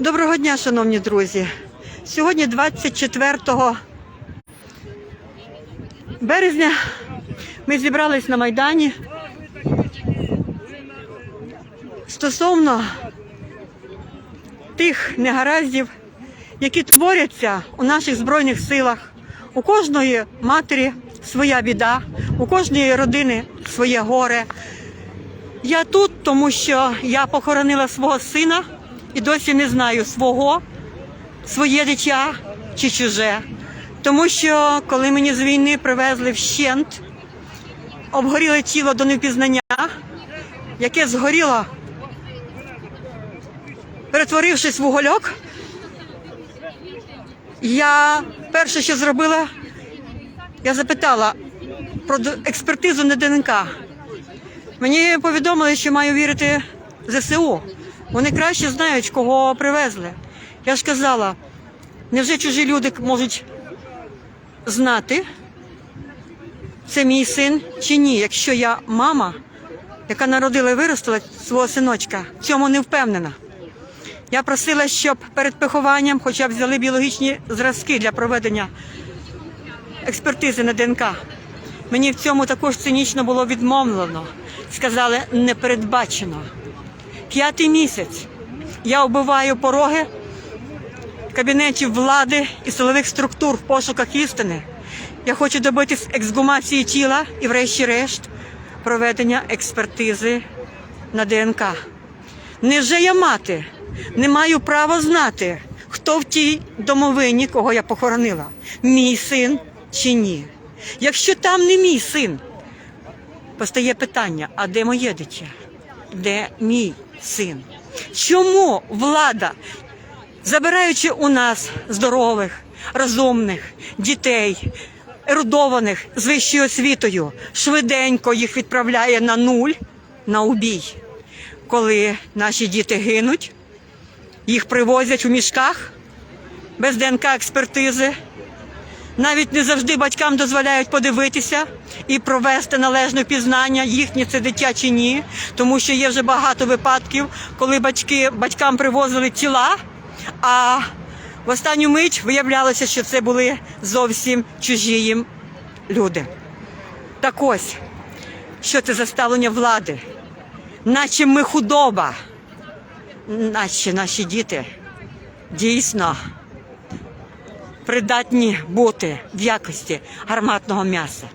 Доброго дня, шановні друзі. Сьогодні 24 березня ми зібрались на Майдані стосовно тих негараздів, які творяться у наших збройних силах. У кожної матері своя біда, у кожної родини своє горе. Я тут, тому що я похоронила свого сина і досі не знаю свого, своє дитя чи чуже. Тому що коли мені з війни привезли вщент, обгоріле тіло до невпізнання, яке згоріло, перетворившись в угольок, я перше, що зробила, я запитала про експертизу на ДНК. Мені повідомили, що маю вірити ЗСУ. Вони краще знають, кого привезли. Я ж казала, невже чужі люди можуть знати, це мій син чи ні, якщо я мама, яка народила і виростила свого синочка, в цьому не впевнена. Я просила, щоб перед похованням хоча б взяли біологічні зразки для проведення експертизи на ДНК. Мені в цьому також цинічно було відмовлено. Сказали, не передбачено. П'ятий місяць я оббиваю пороги кабінетів влади і силових структур в пошуках істини. Я хочу добитись ексгумації тіла і, врешті-решт, проведення експертизи на ДНК. Невже я мати не маю права знати, хто в тій домовині, кого я похоронила, мій син чи ні? Якщо там не мій син, постає питання: а де моє дитя? Де мій син? Чому влада, забираючи у нас здорових, розумних дітей, ерудованих з вищою освітою, швиденько їх відправляє на нуль на убій? Коли наші діти гинуть, їх привозять у мішках без ДНК експертизи. Навіть не завжди батькам дозволяють подивитися і провести належне впізнання, їхнє це дитя чи ні, тому що є вже багато випадків, коли батьки батькам привозили тіла, а в останню мить виявлялося, що це були зовсім чужі їм люди. Так ось, що це за ставлення влади? Наче ми худоба, наче наші діти дійсно придатні бути в якості гарматного м'яса.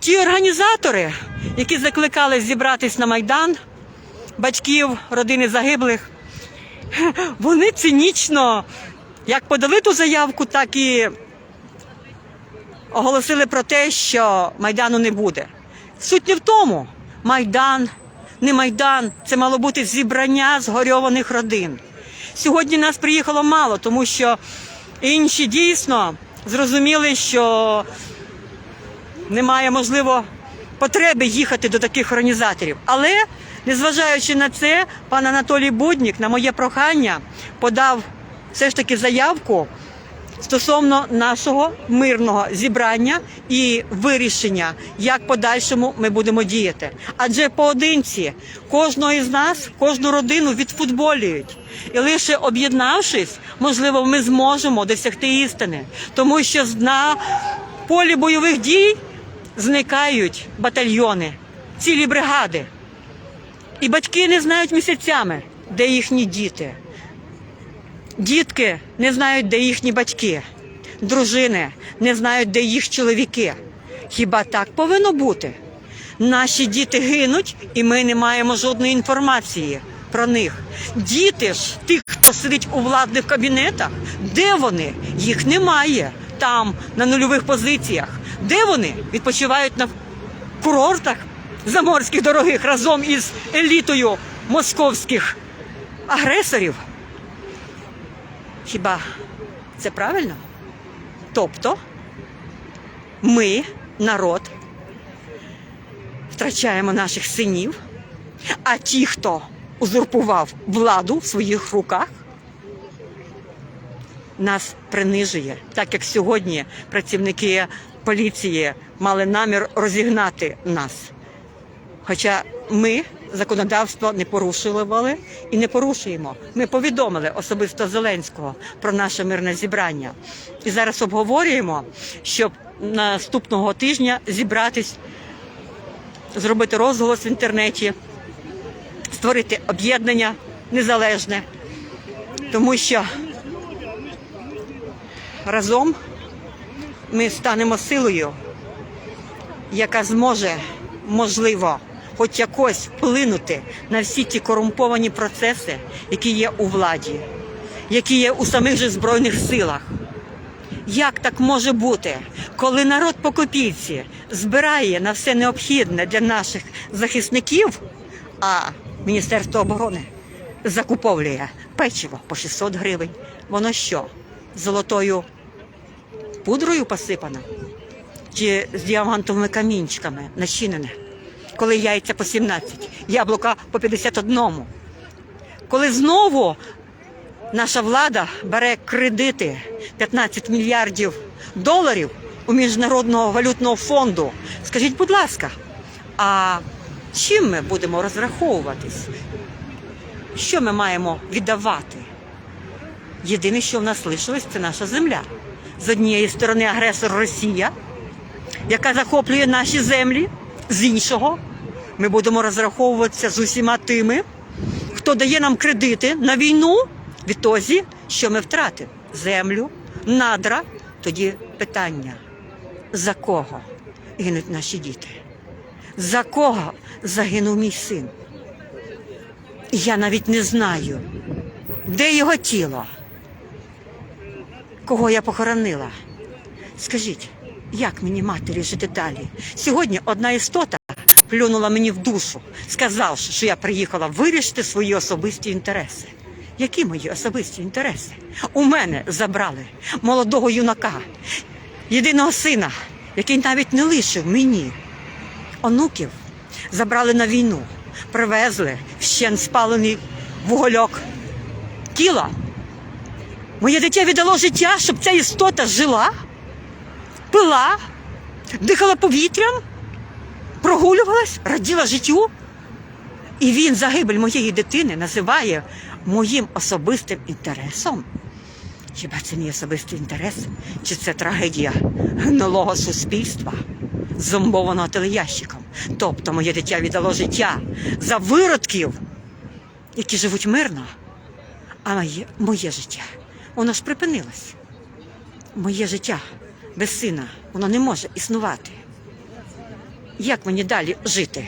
Ті організатори, які закликали зібратись на Майдан, батьків родини загиблих, вони цинічно як подали ту заявку, так і оголосили про те, що Майдану не буде. Суть не в тому, Майдан, не Майдан, це мало бути зібрання згорьованих родин. Сьогодні нас приїхало мало, тому що інші дійсно зрозуміли, що немає, можливо, потреби їхати до таких організаторів. Але, незважаючи на це, пан Анатолій Буднік на моє прохання подав все ж таки заявку стосовно нашого мирного зібрання і вирішення, як подальшому ми будемо діяти. Адже поодинці кожного із нас, кожну родину відфутболюють. І лише об'єднавшись, можливо, ми зможемо досягти істини, тому що на полі бойових дій зникають батальйони, цілі бригади. І батьки не знають місяцями, де їхні діти. Дітки не знають, де їхні батьки, дружини не знають, де їх чоловіки. Хіба так повинно бути? Наші діти гинуть, і ми не маємо жодної інформації про них. Діти ж, тих, хто сидить у владних кабінетах, де вони? Їх немає там, на нульових позиціях. Де вони? Відпочивають на курортах заморських дорогих разом із елітою московських агресорів. Хіба це правильно? Тобто ми, народ, втрачаємо наших синів, а ті, хто узурпував владу в своїх руках, нас принижує, так як сьогодні працівники поліції мали намір розігнати нас. Хоча ми законодавство не порушували і не порушуємо. Ми повідомили особисто Зеленського про наше мирне зібрання. І зараз обговорюємо, щоб наступного тижня зібратись, зробити розголос в інтернеті, створити об'єднання незалежне, тому що разом ми станемо силою, яка зможе, можливо, хоч якось вплинути на всі ті корумповані процеси, які є у владі, які є у самих же Збройних силах. Як так може бути, коли народ по копійці збирає на все необхідне для наших захисників, а Міністерство оборони закуповує печиво по 600 гривень? Воно що? Золотою пудрою посипано? Чи з діамантовими камінчиками начинене? Коли яйця по 17, яблука по 51. Коли знову наша влада бере кредити 15 мільярдів доларів у Міжнародного валютного фонду. Скажіть, будь ласка, а чим ми будемо розраховуватись? Що ми маємо віддавати? Єдине, що в нас лишилось, це наша земля. З однієї сторони агресор Росія, яка захоплює наші землі, з іншого ми будемо розраховуватися з усіма тими, хто дає нам кредити на війну, відтоді, що ми втратимо землю, надра. Тоді питання: за кого гинуть наші діти? За кого загинув мій син? Я навіть не знаю, де його тіло, кого я похоронила. Скажіть, як мені матері жити далі? Сьогодні одна істота плюнула мені в душу, сказавши, що я приїхала вирішити свої особисті інтереси. Які мої особисті інтереси? У мене забрали молодого юнака, єдиного сина, який навіть не лишив мені онуків, забрали на війну, привезли ще спалений вугольок тіла. Моє дитя віддало життя, щоб ця істота жила, пила, дихала повітрям, прогулювалась, раділа життю. І він загибель моєї дитини називає моїм особистим інтересом. Хіба це мій особистий інтерес? Чи це трагедія гнилого суспільства, зомбованого телеящиком? Тобто моє дитя віддало життя за виродків, які живуть мирно, а моє, моє життя, воно ж припинилось. Моє життя без сина, воно не може існувати. Як мені далі жити?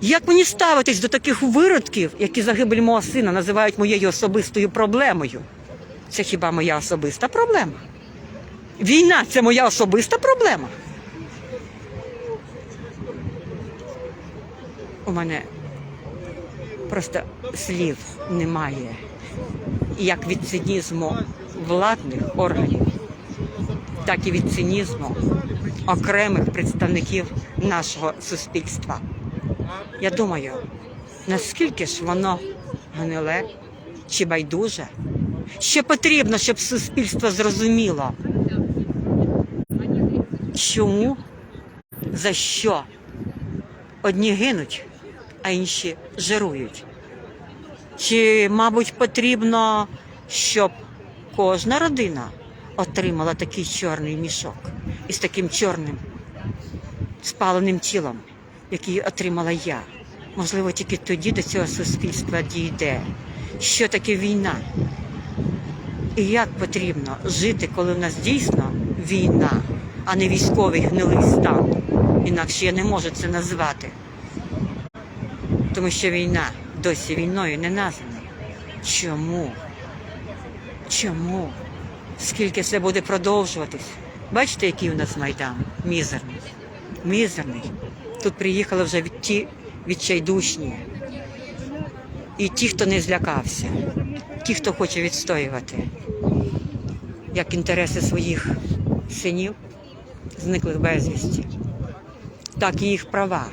Як мені ставитись до таких виродків, які загибель мого сина називають моєю особистою проблемою? Це хіба моя особиста проблема? Війна це моя особиста проблема. У мене просто слів немає. Як від цинізму владних органів, так і від цинізму окремих представників нашого суспільства. Я думаю, наскільки ж воно гниле чи байдуже, що потрібно, щоб суспільство зрозуміло, чому, за що одні гинуть, а інші жирують. Чи, мабуть, потрібно, щоб кожна родина отримала такий чорний мішок із таким чорним спаленим тілом, який отримала я. Можливо, тільки тоді до цього суспільства дійде. Що таке війна? І як потрібно жити, коли в нас дійсно війна, а не військовий гнилий стан. Інакше я не можу це назвати. Тому що війна досі війною не названа. Чому? Чому? Скільки це буде продовжуватись? Бачите, який у нас майдан? Мізерний. Мізерний. Тут приїхали вже від ті відчайдушні. І ті, хто не злякався, ті, хто хоче відстоювати як інтереси своїх синів, зниклих безвісті, так і їх права.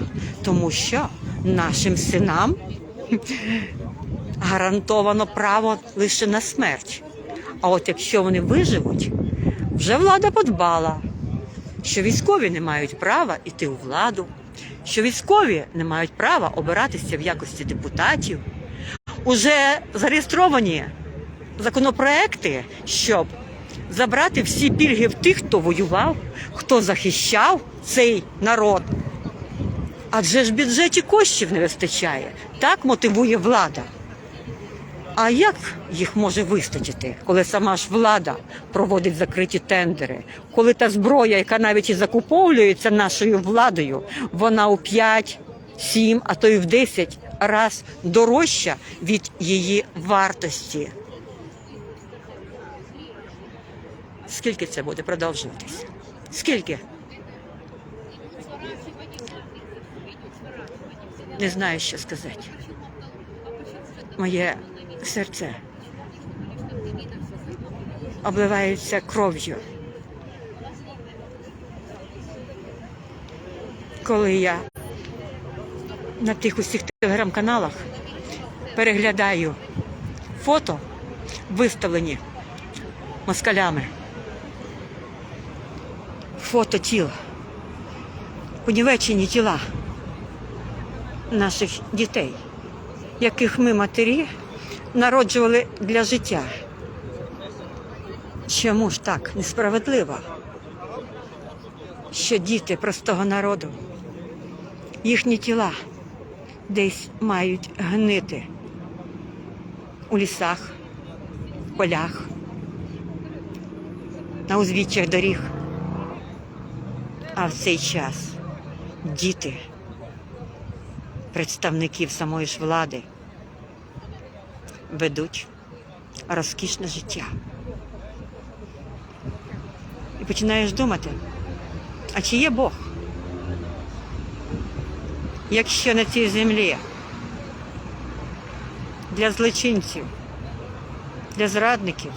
Тому що нашим синам гарантовано право лише на смерть. А от якщо вони виживуть, вже влада подбала, що військові не мають права йти у владу, що військові не мають права обиратися в якості депутатів. Уже зареєстровані законопроекти, щоб забрати всі пільги в тих, хто воював, хто захищав цей народ. Адже ж бюджеті коштів не вистачає. Так мотивує влада. А як їх може вистачити, коли сама ж влада проводить закриті тендери, коли та зброя, яка навіть і закуповується нашою владою, вона у 5, 7, а то й в 10 раз дорожча від її вартості? Скільки це буде продовжуватись? Скільки? Не знаю, що сказати. Моє серце обливається кров'ю. Коли я на тих усіх телеграм-каналах переглядаю фото, виставлені москалями, фото тіл, понівечені тіла наших дітей, яких ми матері народжували для життя. Чому ж так несправедливо, що діти простого народу, їхні тіла десь мають гнити у лісах, полях, на узвіччях доріг. А в цей час діти представників самої ж влади ведуть розкішне життя. І починаєш думати, а чи є Бог? Якщо на цій землі для злочинців, для зрадників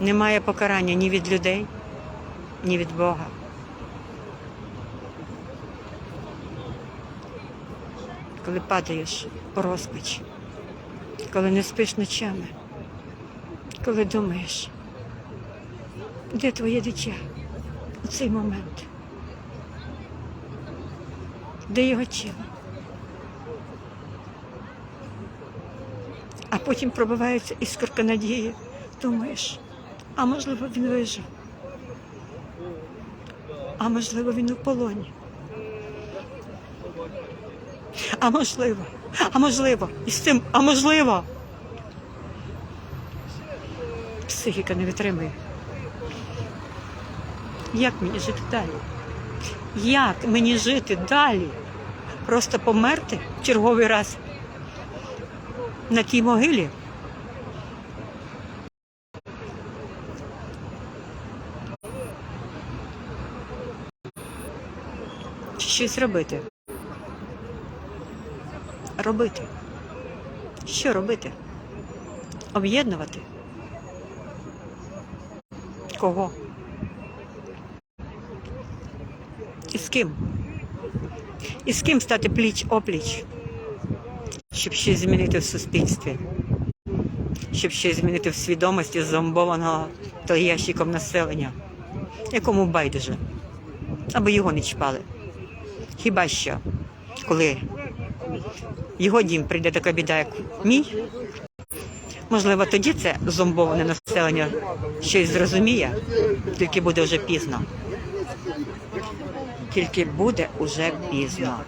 немає покарання ні від людей, ні від Бога. Коли падаєш у розпач, коли не спиш ночами, коли думаєш, де твоє дитя у цей момент, де його тіло. А потім пробивається іскорка надії, думаєш, а можливо він вижив, а можливо він у полоні. А можливо, а можливо, і з цим, а можливо. Психіка не витримує. Як мені жити далі? Як мені жити далі? Просто померти черговий раз на тій могилі? Щось робити? Робити? Що робити? Об'єднувати? Кого? І з ким? І з ким стати пліч опліч, щоб щось змінити в суспільстві, щоб щось змінити в свідомості зомбованого та ящиком населення, якому байдуже, аби його не чіпали. Хіба що, коли його дім прийде така біда, як мій. Можливо, тоді це зомбоване населення щось зрозуміє, тільки буде вже пізно. Тільки буде уже пізно.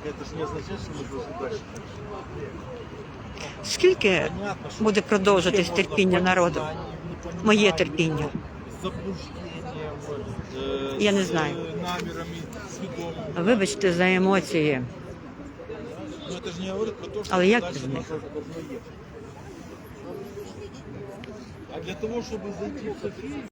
Скільки буде продовжуватись терпіння народу? Моє терпіння. Я не знаю. Вибачте за емоції. Но это же не говорит про то, что Але як без них? А для того, чтобы зайти в Софию,